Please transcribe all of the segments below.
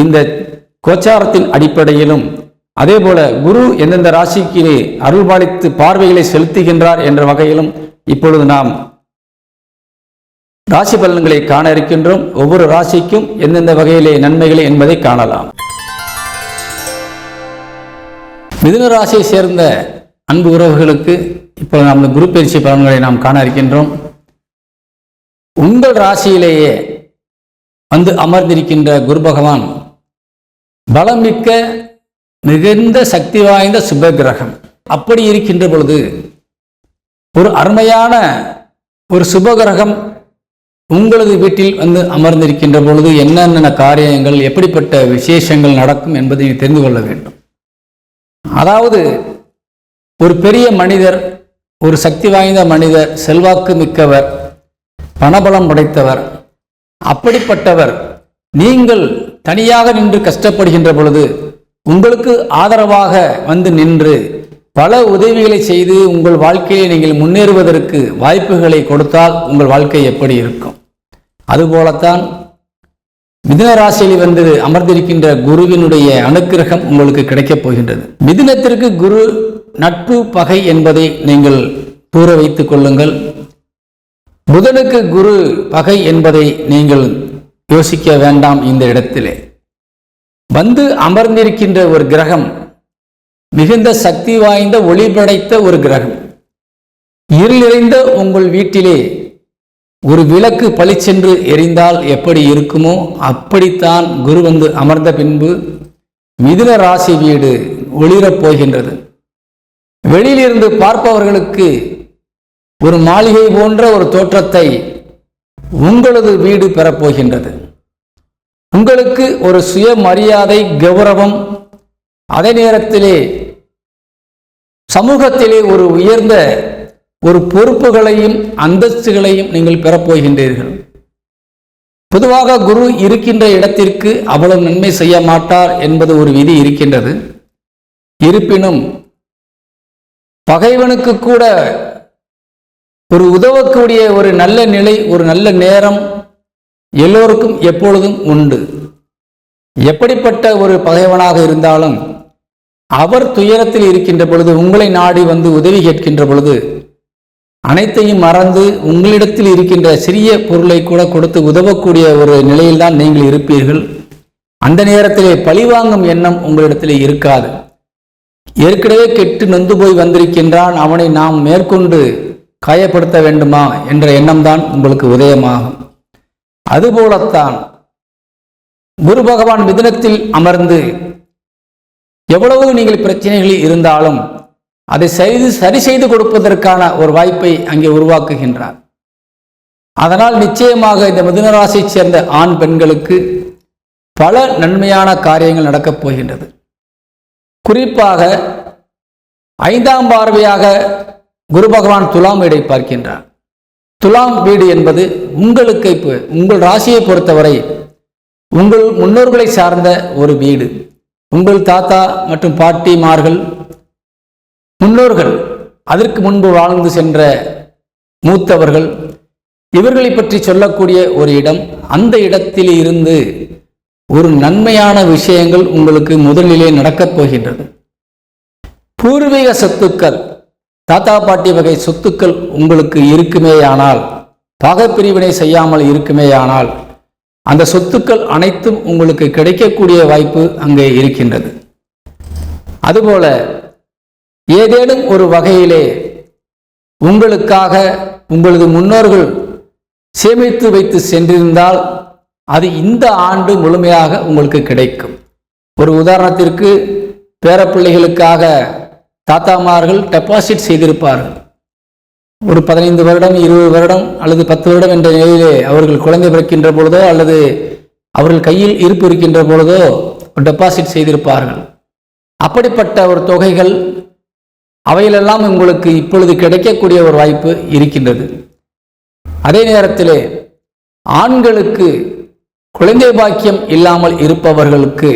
இந்த கோச்சாரத்தின் அடிப்படையிலும் அதே போல குரு எந்தெந்த ராசிக்கு அருள்பாலித்து பார்வைகளை செலுத்துகின்றார் என்ற வகையிலும் இப்பொழுது நாம் ராசி பலன்களை காண இருக்கின்றோம். ஒவ்வொரு ராசிக்கும் எந்தெந்த வகையிலே நன்மைகளை என்பதை காணலாம். மிதுன ராசியை சேர்ந்த அன்பு உறவுகளுக்கு இப்போ நாம் குரு பயிற்சி பலன்களை நாம் காண இருக்கின்றோம். உங்கள் ராசியிலேயே வந்து அமர்ந்திருக்கின்ற குரு பகவான் பலமிக்க மிகுந்த சக்தி வாய்ந்த சுப கிரகம் அப்படி இருக்கின்ற பொழுது ஒரு அருமையான ஒரு சுப கிரகம் உங்களது வீட்டில் வந்து அமர்ந்திருக்கின்ற பொழுது என்னென்ன காரியங்கள் எப்படிப்பட்ட விசேஷங்கள் நடக்கும் என்பதை தெரிந்து கொள்ள வேண்டும். அதாவது ஒரு பெரிய மனிதர் ஒரு சக்தி வாய்ந்த மனிதர் செல்வாக்கு மிக்கவர் பணபலம் படைத்தவர் அப்படிப்பட்டவர் நீங்கள் தனியாக நின்று கஷ்டப்படுகின்ற பொழுது உங்களுக்கு ஆதரவாக வந்து நின்று பல உதவிகளை செய்து உங்கள் வாழ்க்கையை நீங்கள் முன்னேறுவதற்கு வாய்ப்புகளை கொடுத்தால் உங்கள் வாழ்க்கை எப்படி இருக்கும்? அதுபோலத்தான் மிதுன ராசியில் வந்து அமர்ந்திருக்கின்ற குருவினுடைய அனுக்கிரகம் உங்களுக்கு கிடைக்கப் போகின்றது. மிதுனத்திற்கு குரு நட்பு பகை என்பதை நீங்கள் கூற வைத்துக் கொள்ளுங்கள். புதனுக்கு குரு பகை என்பதை நீங்கள் யோசிக்க வேண்டாம் இந்த இடத்திலே. வந்து அமர்ந்திருக்கின்ற ஒரு கிரகம் மிகுந்த சக்தி வாய்ந்த ஒளி படைத்த ஒரு கிரகம். இருளிறைந்த உங்கள் வீட்டிலே ஒரு விளக்கு பளிச்சென்று எரிந்தால் எப்படி இருக்குமோ அப்படித்தான் குரு வந்து அமர்ந்த பின்பு மிதுன ராசி வீடு ஒளிரப் போகின்றது. வெளியிலிருந்து பார்ப்பவர்களுக்கு ஒரு மாளிகை போன்ற ஒரு தோற்றத்தை உங்களது வீடு பெறப்போகின்றது. உங்களுக்கு ஒரு சுயமரியாதை கௌரவம் அதே நேரத்திலே சமூகத்திலே ஒரு உயர்ந்த ஒரு பொறுப்புகளையும் அந்தஸ்துகளையும் நீங்கள் பெறப்போகின்றீர்கள். பொதுவாக குரு இருக்கின்ற இடத்திற்கு அவ்வளவு நன்மை செய்ய மாட்டார் என்பது ஒரு விதி இருக்கின்றது. இருப்பினும் பகைவனுக்கு கூட ஒரு உதவக்கூடிய ஒரு நல்ல நிலை ஒரு நல்ல நேரம் எல்லோருக்கும் எப்பொழுதும் உண்டு. எப்படிப்பட்ட ஒரு பகைவனாக இருந்தாலும் அவர் துயரத்தில் இருக்கின்ற பொழுது உங்களை நாடி வந்து உதவி கேட்கின்ற பொழுது அனைத்தையும் மறந்து உங்களிடத்தில் இருக்கின்ற சிறிய பொருளை கூட கொடுத்து உதவக்கூடிய ஒரு நிலையில்தான் நீங்கள் இருப்பீர்கள். அந்த நேரத்திலே பழிவாங்கும் எண்ணம் உங்களிடத்திலே இருக்காது. ஏற்கனவே கெட்டு நொந்து போய் வந்திருக்கின்றான். அவனை நாம் மேற்கொண்டு காயப்படுத்த வேண்டுமா என்ற எண்ணம்தான் உங்களுக்கு உதயமாகும். அதுபோலத்தான் குரு பகவான் மிதுனத்தில் அமர்ந்து எவ்வளவு நீங்கள் பிரச்சனைகளில் இருந்தாலும் அதை செய்து சரி செய்து கொடுப்பதற்கான ஒரு வாய்ப்பை அங்கே உருவாக்குகின்றார். அதனால் நிச்சயமாக இந்த மிதுனராசியை சேர்ந்த ஆண் பெண்களுக்கு பல நன்மையான காரியங்கள் நடக்கப் போகின்றது. குறிப்பாக ஐந்தாம் பார்வையாக குரு பகவான் துலாம் வீடை பார்க்கின்றார். துலாம் வீடு என்பது உங்களுக்கு இப்போ உங்கள் ராசியை பொறுத்தவரை உங்கள் முன்னோர்களை சார்ந்த ஒரு வீடு. உங்கள் தாத்தா மற்றும் பாட்டிமார்கள் முன்னோர்கள் அதற்கு முன்பு வாழ்ந்து சென்ற மூத்தவர்கள் இவர்களை பற்றி சொல்லக்கூடிய ஒரு இடம் அந்த இடத்தில் இருந்து ஒரு நன்மையான விஷயங்கள் உங்களுக்கு முதலிலே நடக்கப் போகின்றது. பூர்வீக சொத்துக்கள் தாத்தா பாட்டி வகை சொத்துக்கள் உங்களுக்கு இருக்குமேயானால் பாகப்பிரிவினை செய்யாமல் இருக்குமேயானால் அந்த சொத்துக்கள் அனைத்தும் உங்களுக்கு கிடைக்கக்கூடிய வாய்ப்பு அங்கே இருக்கின்றது. அதுபோல ஏதேனும் ஒரு வகையிலே உங்களுக்காக உங்களது முன்னோர்கள் சேமித்து வைத்து சென்றிருந்தால் அது இந்த ஆண்டு முழுமையாக உங்களுக்கு கிடைக்கும். ஒரு உதாரணத்திற்கு பேரப்பிள்ளைகளுக்காக தாத்தாமார்கள் டெபாசிட் செய்திருப்பார்கள் ஒரு பதினைந்து வருடம் இருபது வருடம் அல்லது பத்து வருடம் என்ற நிலையிலே அவர்கள் குழந்தை பிறக்கின்ற பொழுதோ அல்லது அவர்கள் கையில் இருப்பு இருக்கின்ற பொழுதோ டெபாசிட் செய்திருப்பார்கள். அப்படிப்பட்ட ஒரு தொகைகள் அவையிலெல்லாம் உங்களுக்கு இப்பொழுது கிடைக்கக்கூடிய ஒரு வாய்ப்பு இருக்கின்றது. அதே நேரத்திலே ஆண்களுக்கு குழந்தை பாக்கியம் இல்லாமல் இருப்பவர்களுக்கு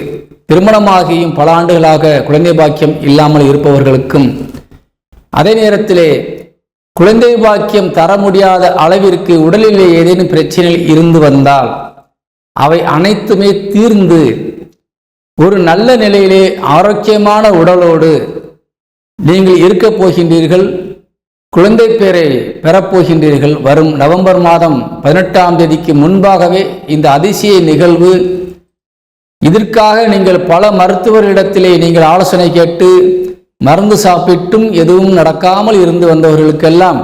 திருமணமாகியும் பல ஆண்டுகளாக குழந்தை பாக்கியம் இல்லாமல் இருப்பவர்களுக்கும் அதே நேரத்திலே குழந்தை பாக்கியம் தர முடியாத அளவிற்கு உடலிலே ஏதேனும் பிரச்சனைகள் இருந்து வந்தால் அவை அனைத்துமே தீர்ந்து ஒரு நல்ல நிலையிலே ஆரோக்கியமான உடலோடு நீங்கள் இருக்கப் போகின்றீர்கள் குழந்தை பேரை பெறப்போகின்றீர்கள் வரும் நவம்பர் மாதம் பதினெட்டாம் தேதிக்கு முன்பாகவே இந்த அதிசய நிகழ்வு இதற்காக நீங்கள் பல மருத்துவரிடத்திலே நீங்கள் ஆலோசனை கேட்டு மருந்து சாப்பிட்டும் எதுவும் நடக்காமல் இருந்து வந்தவர்களுக்கெல்லாம்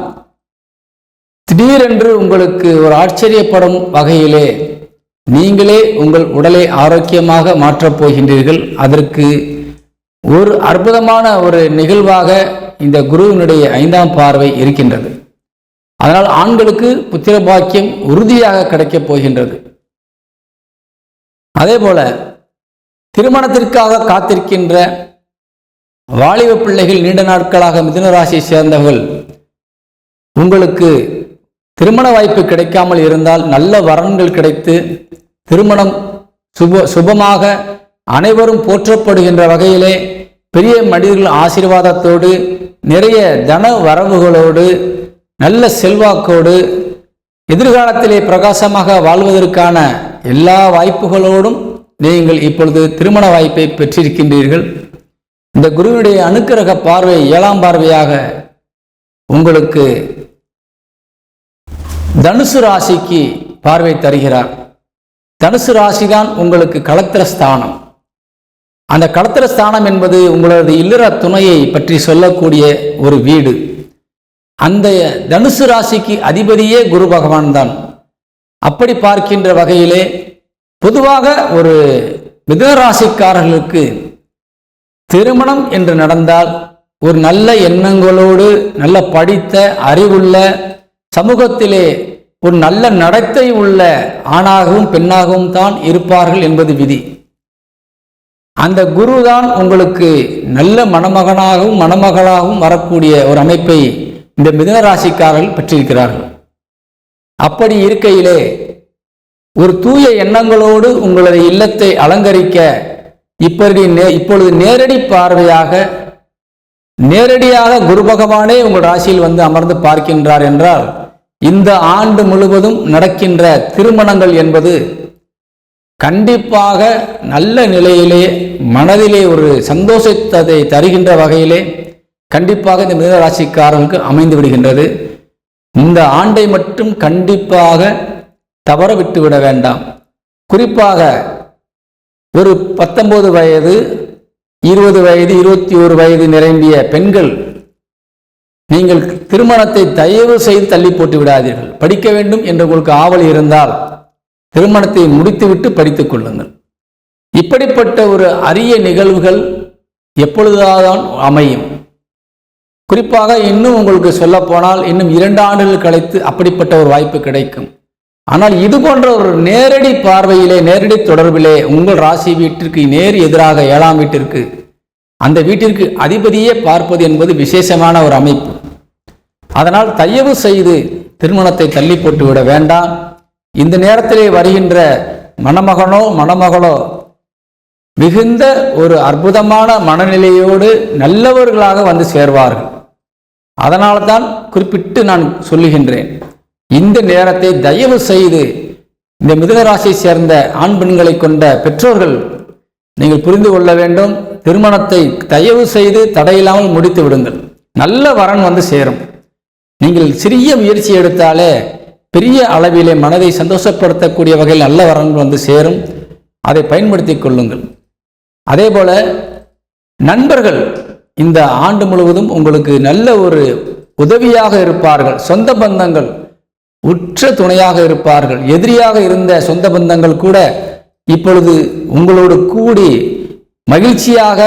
திடீரென்று உங்களுக்கு ஒரு ஆச்சரியப்படும் வகையிலே நீங்களே உங்கள் உடலை ஆரோக்கியமாக மாற்றப் போகின்றீர்கள். அதற்கு ஒரு அற்புதமான ஒரு நிகழ்வாக இந்த குருவினுடைய ஐந்தாம் பார்வை இருக்கின்றது. அதனால் ஆண்களுக்கு புத்திர பாக்கியம் உறுதியாக கிடைக்கப் போகின்றது. அதே போல திருமணத்திற்காக காத்திருக்கின்ற வாலிப பிள்ளைகள் நீண்ட நாட்களாக மிதுன ராசியை சேர்ந்தவர்கள் உங்களுக்கு திருமண வாய்ப்பு கிடைக்காமல் இருந்தால் நல்ல வரன்கள் கிடைத்து திருமணம் சுப சுபமாக அனைவரும் போற்றப்படுகின்ற வகையிலே பெரிய மனிதர்கள் ஆசீர்வாதத்தோடு நிறைய தன வரவுகளோடு நல்ல செல்வாக்கோடு எதிர்காலத்திலே பிரகாசமாக வாழ்வதற்கான எல்லா வாய்ப்புகளோடும் நீங்கள் இப்பொழுது திருமண வாய்ப்பை பெற்றிருக்கின்றீர்கள். இந்த குருவினுடைய அனுக்கிரக பார்வை ஏழாம் பார்வையாக உங்களுக்கு தனுசு ராசிக்கு பார்வை தருகிறார். தனுசு ராசிதான் உங்களுக்கு களத்திர ஸ்தானம். அந்த களத்திர ஸ்தானம் என்பது உங்களது இல்லற துணையை பற்றி சொல்லக்கூடிய ஒரு வீடு. அந்த தனுசு ராசிக்கு அதிபதியே குரு பகவான் தான். அப்படி பார்க்கின்ற வகையிலே பொதுவாக ஒரு மிதுன ராசிக்காரர்களுக்கு திருமணம் என்று நடந்தால் ஒரு நல்ல எண்ணங்களோடு நல்ல படித்த அறிவுள்ள சமூகத்திலே ஒரு நல்ல நடத்தை உள்ள ஆணாகவும் பெண்ணாகவும் தான் இருப்பார்கள் என்பது விதி. அந்த குரு தான் உங்களுக்கு நல்ல மணமகனாகவும் மணமகளாகவும் வரக்கூடிய ஒரு அமைப்பை இந்த மிதன ராசிக்காரர்கள் பெற்றிருக்கிறார்கள் அப்படி இருக்கையிலே ஒரு தூய எண்ணங்களோடு உங்களது இல்லத்தை அலங்கரிக்க இப்படி நே- இப்பொழுது நேரடி பார்வையாக நேரடியாக குரு பகவானே உங்கள் ராசியில் வந்து அமர்ந்து பார்க்கின்றார் என்றால் இந்த ஆண்டு முழுவதும் நடக்கின்ற திருமணங்கள் என்பது கண்டிப்பாக நல்ல நிலையிலே மனதிலே ஒரு சந்தோஷத்தை தருகின்ற வகையிலே கண்டிப்பாக இந்த மிதுன ராசிக்காரர்களுக்கு அமைந்து விடுகின்றது. இந்த ஆண்டை மட்டும் கண்டிப்பாக தவற விட்டுவிட வேண்டாம். குறிப்பாக ஒரு பத்தொன்பது வயது இருபது வயது இருபத்தி ஒரு வயது நிரம்பிய பெண்கள் நீங்கள் திருமணத்தை தயவு செய்து தள்ளி போட்டு விடாதீர்கள். படிக்க வேண்டும் என்று உங்களுக்கு ஆவல் இருந்தால் திருமணத்தை முடித்துவிட்டு படித்துக் கொள்ளுங்கள். இப்படிப்பட்ட ஒரு அரிய நிகழ்வுகள் எப்பொழுதாதான் அமையும். குறிப்பாக இன்னும் உங்களுக்கு சொல்லப்போனால் இன்னும் இரண்டு ஆண்டுகள் கழித்து அப்படிப்பட்ட ஒரு வாய்ப்பு கிடைக்கும். ஆனால் இது போன்ற ஒரு நேரடி பார்வையிலே நேரடி தொடர்பிலே உங்கள் ராசி வீட்டிற்கு நேர் எதிராக ஏழாம் வீட்டிற்கு அந்த வீட்டிற்கு அதிபதியே பார்ப்பது என்பது விசேஷமான ஒரு அமைப்பு. அதனால் தயவு செய்து திருமணத்தை தள்ளி போட்டு விட வேண்டாம். இந்த நேரத்திலே வருகின்ற மணமகனோ மணமகளோ மிகுந்த ஒரு அற்புதமான மனநிலையோடு நல்லவர்களாக வந்து சேர்வார்கள். அதனால தான் குறிப்பிட்டு நான் சொல்லுகின்றேன். இந்த நேரத்தை தயவு செய்து இந்த மிதனராசியை சேர்ந்த ஆண் பெண்களை கொண்ட பெற்றோர்கள் நீங்கள் புரிந்து கொள்ள வேண்டும் திருமணத்தை தயவு செய்து தடையில்லாமல் முடித்து விடுங்கள். நல்ல வரன் வந்து சேரும். நீங்கள் சிறிய முயற்சி எடுத்தாலே பெரிய அளவிலே மனதை சந்தோஷப்படுத்தக்கூடிய வகையில் நல்ல வரன் வந்து சேரும். அதை பயன்படுத்திக் கொள்ளுங்கள். அதே போல நண்பர்கள் இந்த ஆண்டு முழுவதும் உங்களுக்கு நல்ல ஒரு உதவியாக இருப்பார்கள். சொந்த பந்தங்கள் உற்ற துணையாக இருப்பார்கள். எதிரியாக இருந்த சொந்த பந்தங்கள் கூட இப்பொழுது உங்களோடு கூடி மகிழ்ச்சியாக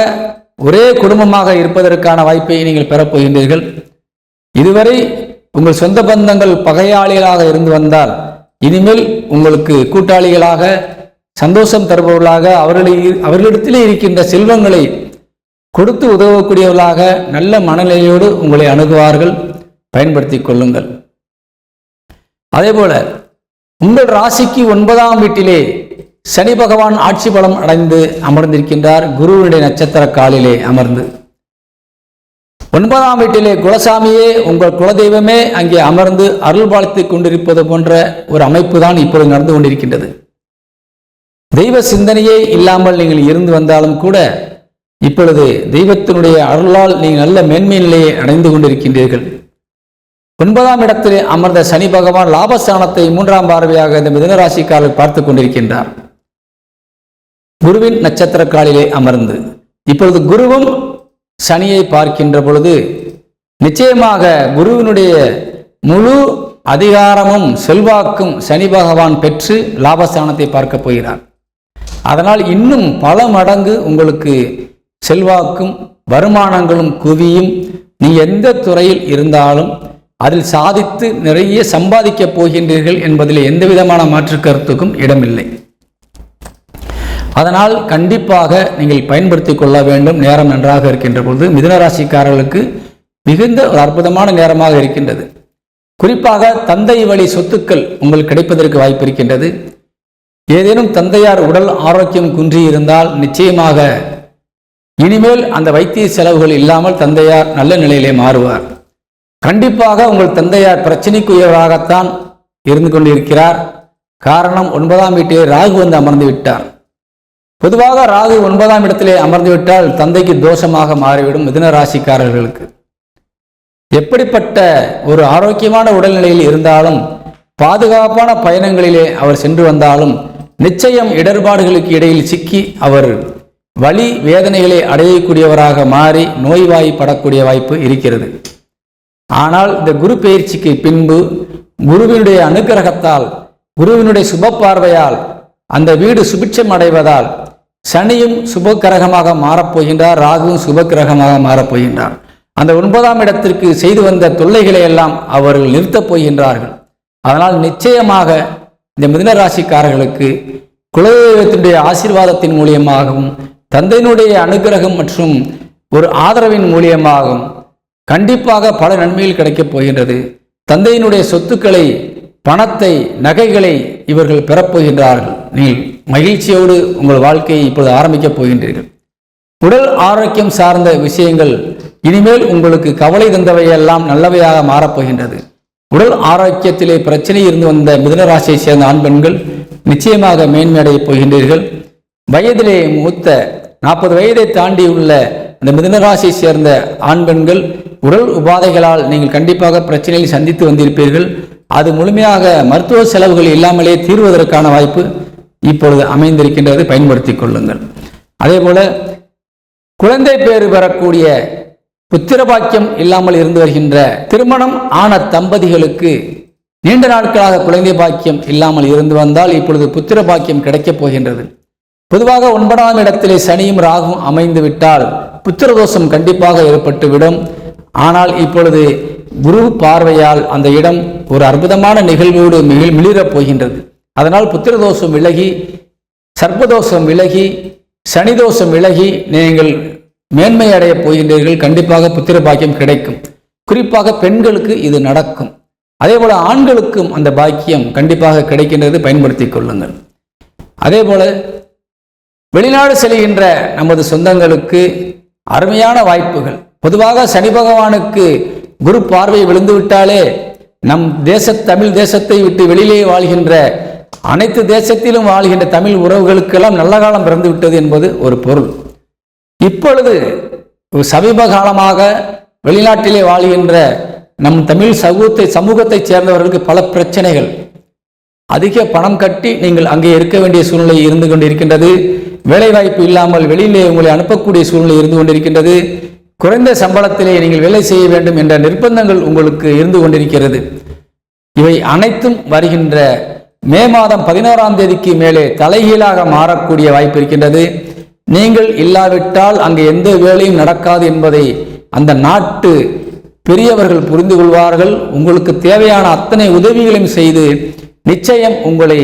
ஒரே குடும்பமாக இருப்பதற்கான வாய்ப்பை நீங்கள் பெறப்போகின்றீர்கள் இதுவரை உங்கள் சொந்த பந்தங்கள் பகையாளிகளாக இருந்து வந்தால் இனிமேல் உங்களுக்கு கூட்டாளிகளாக சந்தோஷம் தருபவர்களாக அவர்களை அவர்களிடத்திலே இருக்கின்ற செல்வங்களை கொடுத்து உதவக்கூடியவர்களாக நல்ல மனநிலையோடு உங்களை அணுகுவார்கள். பயன்படுத்தி கொள்ளுங்கள். அதேபோல உங்கள் ராசிக்கு ஒன்பதாம் வீட்டிலே சனி பகவான் ஆட்சி பலம் அடைந்து அமர்ந்திருக்கின்றார். குருவினுடைய நட்சத்திர காலிலே அமர்ந்து. ஒன்பதாம் வீட்டிலே குலசாமியே உங்கள் குலதெய்வமே அங்கே அமர்ந்து அருள் வாழ்த்திக் கொண்டிருப்பது போன்ற ஒரு அமைப்பு தான் இப்பொழுது நடந்து கொண்டிருக்கின்றது. தெய்வ சிந்தனையே இல்லாமல் நீங்கள் இருந்து வந்தாலும் கூட இப்பொழுது தெய்வத்தினுடைய அருளால் நீங்கள் நல்ல மேன்மை நிலையை அடைந்து கொண்டிருக்கின்றீர்கள். ஒன்பதாம் இடத்தில் அமர்ந்த சனி பகவான் லாபஸ்தானத்தை மூன்றாம் பார்வையாக இந்த மிதனராசிக்காரர் பார்த்து கொண்டிருக்கின்றார். குருவின் நட்சத்திர காலிலே அமர்ந்து இப்பொழுது குருவும் சனியை பார்க்கின்ற பொழுது நிச்சயமாக குருவினுடைய முழு அதிகாரமும் செல்வாக்கும் சனி பகவான் பெற்று லாபஸ்தானத்தை பார்க்க போகிறார். அதனால் இன்னும் பல மடங்கு உங்களுக்கு செல்வாக்கும் வருமானங்களும் குவியும். நீ எந்த துறையில் இருந்தாலும் அதில் சாதித்து நிறைய சம்பாதிக்கப் போகின்றீர்கள் என்பதில் எந்த விதமான மாற்று கருத்துக்கும் இடமில்லை. அதனால் கண்டிப்பாக நீங்கள் பயன்படுத்திக் கொள்ள வேண்டும். நேரம் நன்றாக இருக்கின்ற பொழுது மிதுனராசிக்காரர்களுக்கு மிகுந்த ஒரு அற்புதமான நேரமாக இருக்கின்றது. குறிப்பாக தந்தை வழி சொத்துக்கள் உங்களுக்கு கிடைப்பதற்கு வாய்ப்பு இருக்கின்றது. ஏதேனும் தந்தையார் உடல் ஆரோக்கியம் குன்றி இருந்தால் நிச்சயமாக இனிமேல் அந்த வைத்திய செலவுகள் இல்லாமல் தந்தையார் நல்ல நிலையிலே மாறுவார். கண்டிப்பாக உங்கள் தந்தையார் பிரச்சனைக்குரியவராகத்தான் இருந்து கொண்டிருக்கிறார். காரணம் ஒன்பதாம் வீட்டிலே ராகு வந்து அமர்ந்து விட்டார். பொதுவாக ராகு ஒன்பதாம் இடத்திலே அமர்ந்து விட்டால் தந்தைக்கு தோஷமாக மாறிவிடும் மிதுன ராசிக்காரர்களுக்கு. எப்படிப்பட்ட ஒரு ஆரோக்கியமான உடல்நிலையில் இருந்தாலும் பாதுகாப்பான பயணங்களிலே அவர் சென்று வந்தாலும் நிச்சயம் இடர்பாடுகளுக்கு இடையில் சிக்கி அவர் வலி வேதனைகளை அடையக்கூடியவராக மாறி நோய்வாய்ப்படக்கூடிய வாய்ப்பு இருக்கிறது. ஆனால் இந்த குரு பயிற்சிக்கு பின்பு குருவினுடைய அனுக்கிரகத்தால் குருவினுடைய சுப பார்வையால் அந்த வீடு சுபிட்சம் அடைவதால் சனியும் சுபக்கிரகமாக மாறப்போகின்றார் ராகுவும் சுபக்கிரகமாக மாறப்போகின்றார். அந்த ஒன்பதாம் இடத்திற்கு செய்து வந்த தொல்லைகளை எல்லாம் அவர்கள் நிறுத்தப் போகின்றார்கள். அதனால் நிச்சயமாக இந்த மிதனராசிக்காரர்களுக்கு குலதெய்வத்தினுடைய ஆசீர்வாதத்தின் மூலியமாகவும் தந்தையினுடைய அனுகிரகம் மற்றும் ஒரு ஆதரவின் மூலியமாகும் கண்டிப்பாக பல நன்மைகள் கிடைக்கப் போகின்றது. தந்தையினுடைய சொத்துக்களை பணத்தை நகைகளை இவர்கள் பெறப்போகின்றார்கள் நீங்கள் மகிழ்ச்சியோடு உங்கள் வாழ்க்கையை இப்பொழுது ஆரம்பிக்கப் போகின்றீர்கள். உடல் ஆரோக்கியம் சார்ந்த விஷயங்கள் இனிமேல் உங்களுக்கு கவலை தந்தவையெல்லாம் நல்லவையாக மாறப்போகின்றது உடல் ஆரோக்கியத்திலே பிரச்சனை இருந்து வந்த மிதனராசியை சேர்ந்த ஆண் பெண்கள் நிச்சயமாக மேன்மையடையப் போகின்றீர்கள். வயதிலே மூத்த நாற்பது வயதை தாண்டி உள்ள அந்த மிதனராசியை சேர்ந்த ஆண் பெண்கள் உடல் உபாதைகளால் நீங்கள் கண்டிப்பாக பிரச்சனையை சந்தித்து வந்திருப்பீர்கள். அது முழுமையாக மருத்துவ செலவுகள் இல்லாமலே தீர்வதற்கான வாய்ப்பு இப்பொழுது அமைந்திருக்கின்றதை. பயன்படுத்திக் கொள்ளுங்கள். அதே போல குழந்தை பேறு பெறக்கூடிய புத்திரபாக்கியம் இல்லாமல் இருந்து வருகின்ற திருமணம் ஆன தம்பதிகளுக்கு நீண்ட நாட்களாக குழந்தை பாக்கியம் இல்லாமல் இருந்து வந்தால் இப்பொழுது புத்திர பாக்கியம் கிடைக்கப் போகின்றது. பொதுவாக ஒன்பதாம் இடத்திலே சனியும் ராகும் அமைந்து விட்டால் புத்திரதோஷம் கண்டிப்பாக ஏற்பட்டுவிடும். ஆனால் இப்பொழுது குரு பார்வையால் அந்த இடம் ஒரு அற்புதமான நிகழ்வோடு மிக மிளிரப் போகின்றது. அதனால் புத்திரதோஷம் விலகி சர்ப்பதோஷம் விலகி சனி தோஷம் விலகி நீங்கள் மேன்மை அடையப் போகின்றீர்கள். கண்டிப்பாக புத்திர பாக்கியம் கிடைக்கும். குறிப்பாக பெண்களுக்கு இது நடக்கும். அதே போல் ஆண்களுக்கும் அந்த பாக்கியம் கண்டிப்பாக கிடைக்கின்றது. பயன்படுத்திக் கொள்ளுங்கள். அதேபோல வெளிநாடு செல்கின்ற நமது சொந்தங்களுக்கு அருமையான வாய்ப்புகள். பொதுவாக சனி பகவானுக்கு குரு பார்வை விழுந்துவிட்டாலே நம் தேச தமிழ் தேசத்தை விட்டு வெளியிலே வாழ்கின்ற அனைத்து தேசத்திலும் வாழ்கின்ற தமிழ் உறவுகளுக்கெல்லாம் நல்ல காலம் பிறந்து விட்டது என்பது ஒரு பொருள். இப்பொழுது சமீப காலமாக வெளிநாட்டிலே வாழ்கின்ற நம் தமிழ் சமூகத்தை சமூகத்தைச் சேர்ந்தவர்களுக்கு பல பிரச்சனைகள். அதிக பணம் கட்டி நீங்கள் அங்கே இருக்க வேண்டிய சூழ்நிலை இருந்து கொண்டிருக்கின்றது. வேலைவாய்ப்பு இல்லாமல் வெளியிலே உங்களை அனுப்பக்கூடிய சூழ்நிலை இருந்து கொண்டிருக்கின்றது. குறைந்த சம்பளத்திலே நீங்கள் வேலை செய்ய வேண்டும் என்ற நிர்பந்தங்கள் உங்களுக்கு இருந்து கொண்டிருக்கிறது. இவை அனைத்தும் வருகின்ற மே மாதம் பதினோராம் தேதிக்கு மேலே தலைகீழாக மாறக்கூடிய வாய்ப்பு இருக்கின்றது. நீங்கள் இல்லாவிட்டால் அங்கு எந்த வேலையும் நடக்காது என்பதை அந்த நாட்டு பெரியவர்கள் புரிந்து கொள்வார்கள். உங்களுக்கு தேவையான அத்தனை உதவிகளையும் செய்து நிச்சயம் உங்களை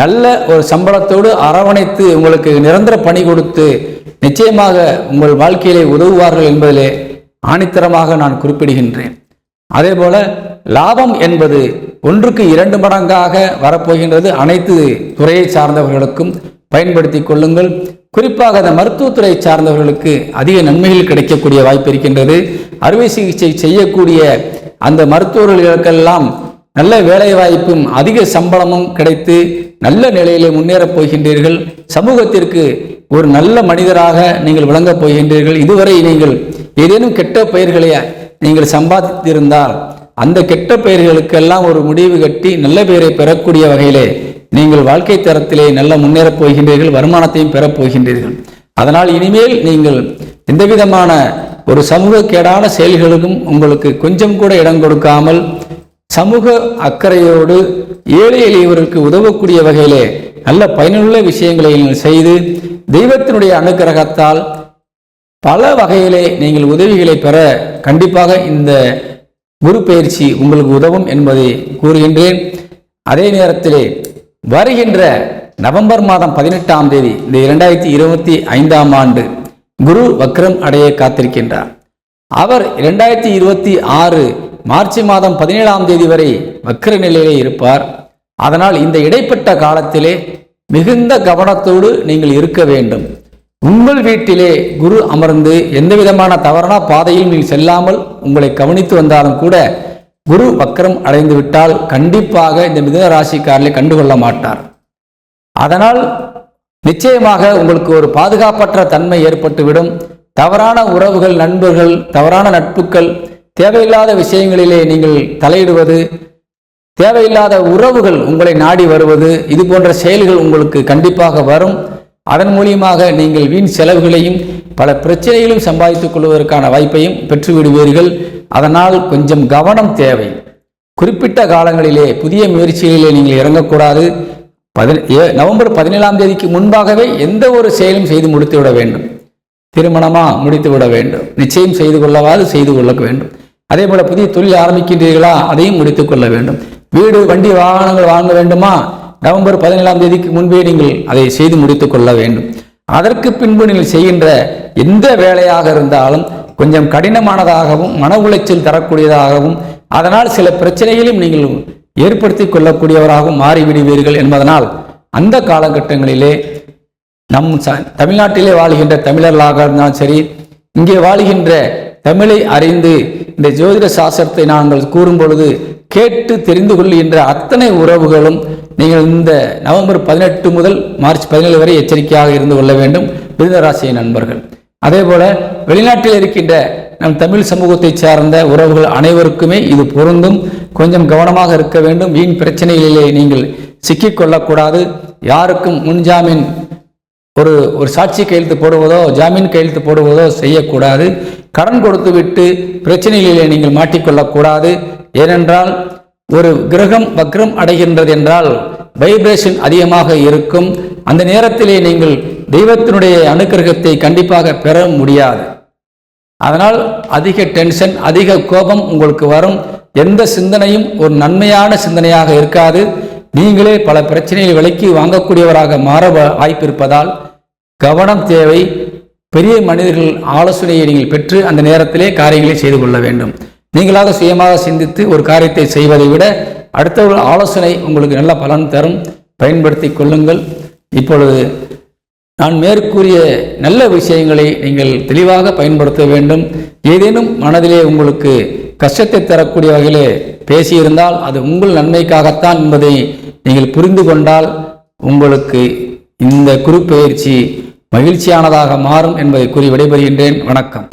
நல்ல ஒரு சம்பளத்தோடு அரவணைத்து உங்களுக்கு நிரந்தர பணி கொடுத்து நிச்சயமாக உங்கள் வாழ்க்கையிலே உதவுவார்கள் என்பதிலே ஆணித்தரமாக நான் குறிப்பிடுகின்றேன். அதே போல லாபம் என்பது ஒன்றுக்கு இரண்டு மடங்காக வரப்போகின்றது. அனைத்து துறையை சார்ந்தவர்களுக்கும் பயன்படுத்திக் கொள்ளுங்கள். குறிப்பாக அந்த மருத்துவத்துறை சார்ந்தவர்களுக்கு அதிக நன்மைகள் கிடைக்கக்கூடிய வாய்ப்பு இருக்கின்றது. அறுவை சிகிச்சை செய்யக்கூடிய அந்த மருத்துவர்களுக்கெல்லாம் நல்ல வேலை வாய்ப்பும் அதிக சம்பளமும் கிடைத்து நல்ல நிலையிலே முன்னேறப் போகின்றீர்கள். சமூகத்திற்கு ஒரு நல்ல மனிதராக நீங்கள் விளங்கப் போகின்றீர்கள். இதுவரை நீங்கள் ஏதேனும் கெட்ட பெயர்களை நீங்கள் சம்பாதித்திருந்தால் அந்த கெட்ட பெயர்களுக்கெல்லாம் ஒரு முடிவு கட்டி நல்ல பெயரை பெறக்கூடிய வகையிலே நீங்கள் வாழ்க்கை தரத்திலே நல்ல முன்னேறப் போகின்றீர்கள் வருமானத்தையும் பெறப் போகின்றீர்கள். அதனால் இனிமேல் நீங்கள் எந்த விதமான ஒரு சமூக கேடான செயல்களுக்கும் உங்களுக்கு கொஞ்சம் கூட இடம் கொடுக்காமல் சமூக அக்கறையோடு ஏழை எளியவருக்கு உதவக்கூடிய வகையிலே நல்ல பயனுள்ள விஷயங்களை செய்து தெய்வத்தினுடைய அனுக்கிரகத்தால் பல வகையிலே நீங்கள் உதவிகளை பெற கண்டிப்பாக இந்த குரு பயிற்சி உங்களுக்கு உதவும் என்பதை கூறுகின்றேன். அதே நேரத்திலே வருகின்ற நவம்பர் மாதம் பதினெட்டாம் தேதி இந்த இரண்டாயிரத்தி இருபத்தி ஐந்தாம் ஆண்டு குரு வக்ரம் அடைய காத்திருக்கின்றார். அவர் இரண்டாயிரத்தி இருபத்தி ஆறு மார்ச் மாதம் பதினேழாம் தேதி வரை வக்ர நிலையிலே இருப்பார். அதனால் இந்த இடைப்பட்ட காலத்திலே மிகுந்த கவனத்தோடு நீங்கள் இருக்க வேண்டும். உங்கள் வீட்டிலே குரு அமர்ந்து எந்த விதமான தவறான பாதையில் நீங்கள் செல்லாமல் உங்களை கவனித்து வந்தாலும் கூட குரு வக்கரம் அடைந்து விட்டால் கண்டிப்பாக இந்த மிதுன ராசிக்காரர்களை கண்டுகொள்ள மாட்டார். அதனால் நிச்சயமாக உங்களுக்கு ஒரு பாதுகாப்பற்ற தன்மை ஏற்பட்டுவிடும். தவறான உறவுகள் நண்பர்கள் தவறான நட்புகள் தேவையில்லாத விஷயங்களிலே நீங்கள் தலையிடுவது தேவையில்லாத உறவுகள் உங்களை நாடி வருவது இது போன்ற செயல்கள் உங்களுக்கு கண்டிப்பாக வரும். அதன் மூலியமாக நீங்கள் வீண் செலவுகளையும் பல பிரச்சனைகளையும் சம்பாதித்துக் கொள்வதற்கான வாய்ப்பையும் பெற்றுவிடுவீர்கள். அதனால் கொஞ்சம் கவனம் தேவை. குறிப்பிட்ட காலங்களிலே புதிய முயற்சிகளிலே நீங்கள் இறங்கக்கூடாது. பதின ஏ- நவம்பர் பதினேழாம் தேதிக்கு முன்பாகவே எந்த ஒரு செயலும் செய்து முடித்து விட வேண்டும். திருமணமா முடித்து விட வேண்டும். நிச்சயம் செய்து கொள்ளவாது செய்து கொள்ள வேண்டும். அதே போல புதிய தொழில் ஆரம்பிக்கின்றீர்களா? அதையும் முடித்துக் கொள்ள வேண்டும். வீடு வண்டி வாகனங்கள் வாங்க வேண்டுமா? நவம்பர் பதினேழாம் தேதிக்கு முன்பே நீங்கள் அதை செய்து முடித்துக் கொள்ள வேண்டும். அதற்கு பின்பு நீங்கள் செய்கின்ற எந்த வேலையாக இருந்தாலும் கொஞ்சம் கடினமானதாகவும் மன உளைச்சல் தரக்கூடியதாகவும் அதனால் சில பிரச்சனைகளையும் நீங்கள் ஏற்படுத்தி கொள்ளக்கூடியவராகவும் மாறிவிடுவீர்கள் என்பதனால் அந்த காலகட்டங்களிலே நம் தமிழ்நாட்டிலே வாழ்கின்ற தமிழர்களாக இருந்தாலும் சரி இங்கே வாழ்கின்ற தமிழை அறிந்து இந்த ஜோதிட சாஸ்திரத்தை நாங்கள் கூறும் பொழுது கேட்டு தெரிந்து கொள்கின்ற அத்தனை உறவுகளும் நீங்கள் இந்த நவம்பர் பதினெட்டு முதல் மார்ச் பதினேழு வரை எச்சரிக்கையாக இருந்து கொள்ள வேண்டும். மிருதராசிய நண்பர்கள். அதே போல வெளிநாட்டில் இருக்கின்ற நம் தமிழ் சமூகத்தை சார்ந்த உறவுகள் அனைவருக்குமே இது பொருந்தும். கொஞ்சம் கவனமாக இருக்க வேண்டும். வீண் பிரச்சனைகளிலே நீங்கள் சிக்கிக்கொள்ளக்கூடாது. யாருக்கும் முன்ஜாமீன் ஒரு ஒரு சாட்சி கையெழுத்து போடுவதோ ஜாமீன் கையெழுத்து போடுவதோ செய்யக்கூடாது. கடன் கொடுத்து விட்டு பிரச்சனைகளிலே நீங்கள் மாட்டிக்கொள்ளக்கூடாது. ஏனென்றால் ஒரு கிரகம் வக்ரம் அடைகின்றது என்றால் வைப்ரேஷன் அதிகமாக இருக்கும். அந்த நேரத்திலே நீங்கள் தெய்வத்தினுடைய அனுக்கிரகத்தை கண்டிப்பாக பெற முடியாது. அதனால் அதிக டென்ஷன் அதிக கோபம் உங்களுக்கு வரும். எந்த சிந்தனையும் ஒரு நன்மையான சிந்தனையாக இருக்காது. நீங்களே பல பிரச்சனைகளை விலக்கி வாங்கக்கூடியவராக மாற வா- வாய்ப்பு இருப்பதால் கவனம் தேவை. பெரிய மனிதர்கள் ஆலோசனையை நீங்கள் பெற்று அந்த நேரத்திலே காரியங்களை செய்து கொள்ள வேண்டும். நீங்களாக சுயமாக சிந்தித்து ஒரு காரியத்தை செய்வதை விட அடுத்தவர்கள் ஆலோசனை உங்களுக்கு நல்ல பலன் தரும். பயன்படுத்தி கொள்ளுங்கள். இப்பொழுது நான் மேற்கூறிய நல்ல விஷயங்களை நீங்கள் தெளிவாக பயன்படுத்த வேண்டும். ஏதேனும் மனதிலே உங்களுக்கு கஷ்டத்தை தரக்கூடிய வகையிலே பேசியிருந்தால் அது உங்கள் நன்மைக்காகத்தான் என்பதை நீங்கள் புரிந்து கொண்டால் உங்களுக்கு இந்த குறுப்பெயர்ச்சி மகிழ்ச்சியானதாக மாறும் என்பதை கூறி விடைபெறுகின்றேன். வணக்கம்.